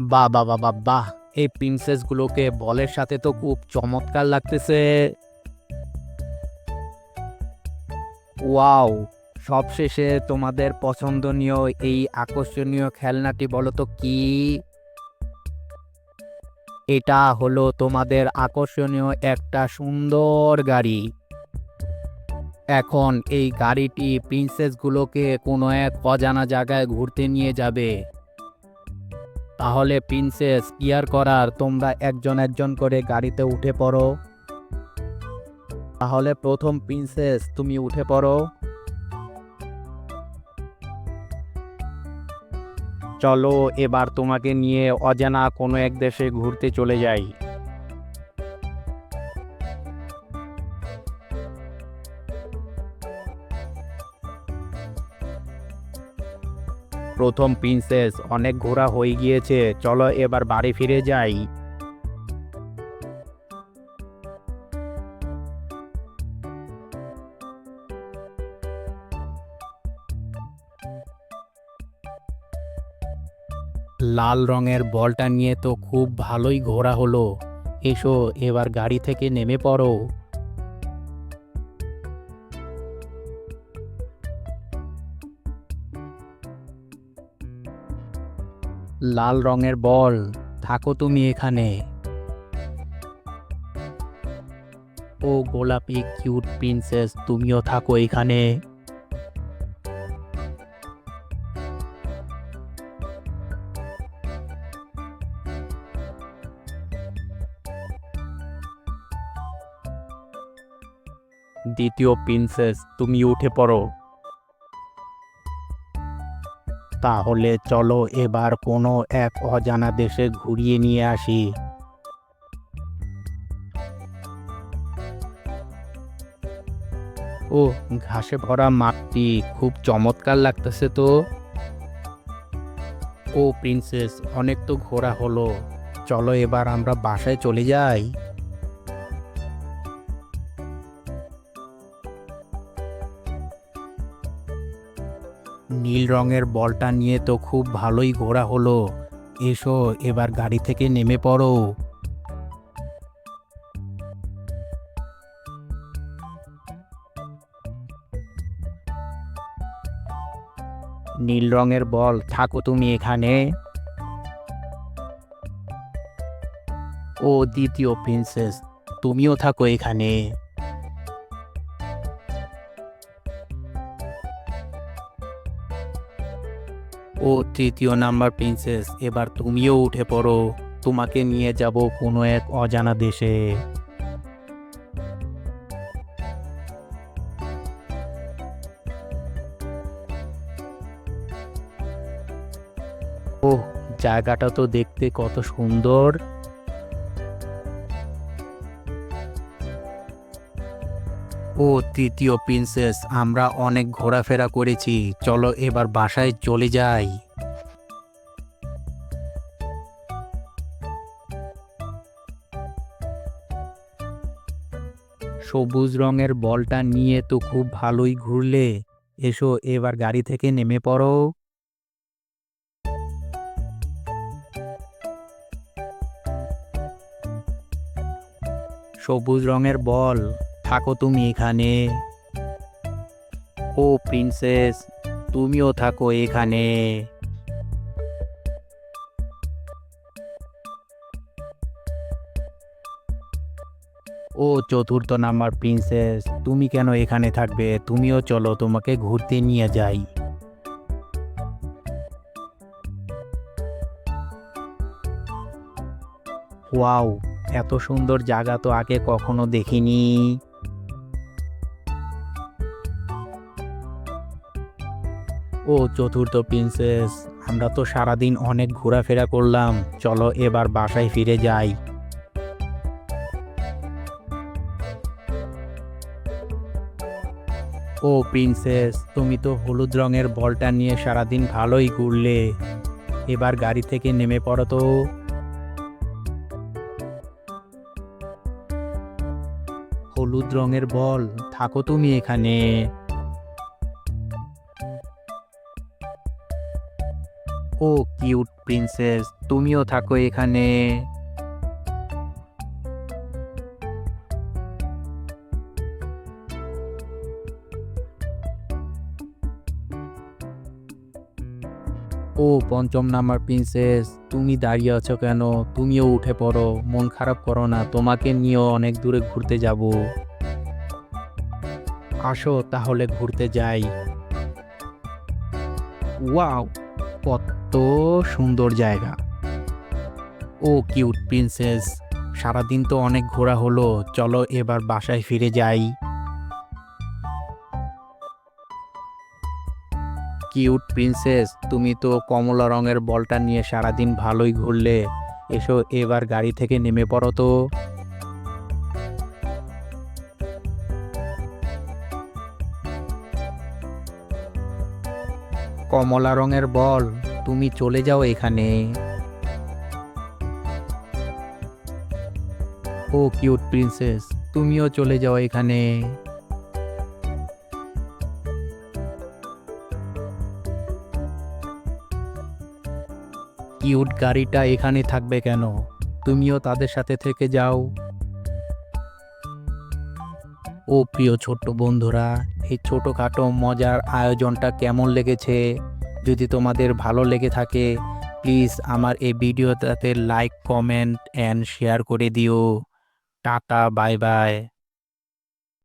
বাহ বা বা বাহ বাহ এই প্রিন্সেসগুলোকে বলের সাথে তো খুব চমৎকার লাগতেছে। ওয়াও, সবশেষে তোমাদের পছন্দনীয় এই আকর্ষণীয় খেলনাটি বলো তো কি? এটা হলো তোমাদের আকর্ষণীয় একটা সুন্দর গাড়ি। এখন এই গাড়িটি প্রিন্সেসগুলোকে কোনো এক অজানা জায়গায় ঘুরতে নিয়ে যাবে। তাহলে প্রিন্সেস ইয়ার করার? তোমরা একজন একজন করে গাড়িতে উঠে পড়ো। তাহলে প্রথম প্রিন্সেস, তুমি উঠে পড়ো। চলো, এবার তোমাকে নিয়ে অজানা কোনো এক দেশে ঘুরতে চলে যাই। প্রথম প্রিন্সেস অনেক ঘোরা হয়ে গিয়েছে। চলো এবার বাড়ি ফিরে যাই। লাল রঙের বলটা নিয়ে তো খুব ভালোই ঘোরা হলো। এসো, এবার গাড়ি থেকে নেমে পড়ো। লাল রঙের বল, থাকো তুমি এখানে। ও গোলাপি কিউট প্রিন্সেস, তুমিও থাকো এখানে। দ্বিতীয় প্রিন্সেস, তুমি উঠে পড়ো। তাহলে চলো এবার কোনো এক অজানা দেশে ঘুরিয়ে নিয়ে আসি। ও, ঘাসে ভরা মাঠটি খুব চমৎকার লাগতেছে তো। ও, প্রিন্সেস, অনেক তো ঘোরা হলো। চলো এবার আমরা বাসায় চলে যাই। নীল রঙের বলটা নিয়ে তো খুব ভালোই ঘোরা হলো। এসো, এবার গাড়ি থেকে নেমে পড়ো। নীল রঙের বল, থাকো তুমি এখানে। ও, দ্বিতীয় প্রিন্সেস, তুমিও থাকো এখানে। ও তৃতীয় নাম্বার প্রিন্সেস, এবার তুমিও উঠে পড়ো। তোমাকে নিয়ে যাব কোনো এক অজানা দেশে। ওহ, জায়গাটা তো দেখতে কত সুন্দর। ও তৃতীয় প্রিন্সেস আমরা অনেক ঘোরাফেরা করেছি। চলো এবার বাসায় চলে যাই। সবুজ রঙের বলটা নিয়ে তো খুব ভালোই ঘুরলে। এসো, এবার গাড়ি থেকে নেমে পড়ো। সবুজ রঙের বল। থাকো তুমি এখানে। ও প্রিন্সেস, তুমিও থাকো এখানে। ও চতুর্থ নাম্বার প্রিন্সেস, তুমি কেন এখানে থাকবে? তুমিও চলো, তোমাকে ঘুরতে নিয়ে যাই। ওয়াও, এত সুন্দর জায়গা তো আগে কখনো দেখিনি। ও চতুর্থ প্রিন্সেস আমরা তো সারাদিন অনেক ঘোরাফেরা করলাম। চলো এবার বাসায় ফিরে যাই। ও প্রিন্সেস তুমি তো হলুদ রঙের বলটা নিয়ে সারাদিন ভালোই ঘুরলে। এবার গাড়ি থেকে নেমে পড়ো তো। হলুদ রঙের বল, থাকো তুমি এখানে। ও কিউট প্রিন্সেস, তুমিও থাকো এখানে। ও পঞ্চম নাম্বার প্রিন্সেস, তুমি দাঁড়িয়ে আছো কেন? তুমিও উঠে পড়ো, মন খারাপ করো না, তোমাকে নিয়েও অনেক দূরে ঘুরতে যাব। আসো তাহলে ঘুরতে যাই। ওয়াও! কত সুন্দর জায়গা। ও কিউট প্রিন্সেস, সারাদিন তো অনেক ঘোরা হলো, চলো এবার বাসায় ফিরে যাই। কিউট প্রিন্সেস, তুমি তো কমলা রঙের বলটা নিয়ে সারাদিন ভালোই ঘুরলে, এসো এবার গাড়ি থেকে নেমে পড়ো তো। কমলা রঙের বল, তুমি চলে যাও এখানে। ও কিউট প্রিন্সেস, তুমিও চলে যাও এখানে। কিউট গাড়িটা এখানে থাকবে কেন? তুমিও তাদের সাথে থেকে যাও। ও প্রিয় ছোট্ট বন্ধুরা, এই ছোটোখাটো মজার আয়োজনটা কেমন লেগেছে? যদি তোমাদের ভালো লেগে থাকে প্লিজ আমার এই ভিডিওটাতে লাইক কমেন্ট অ্যান্ড শেয়ার করে দিও। Tata bye bye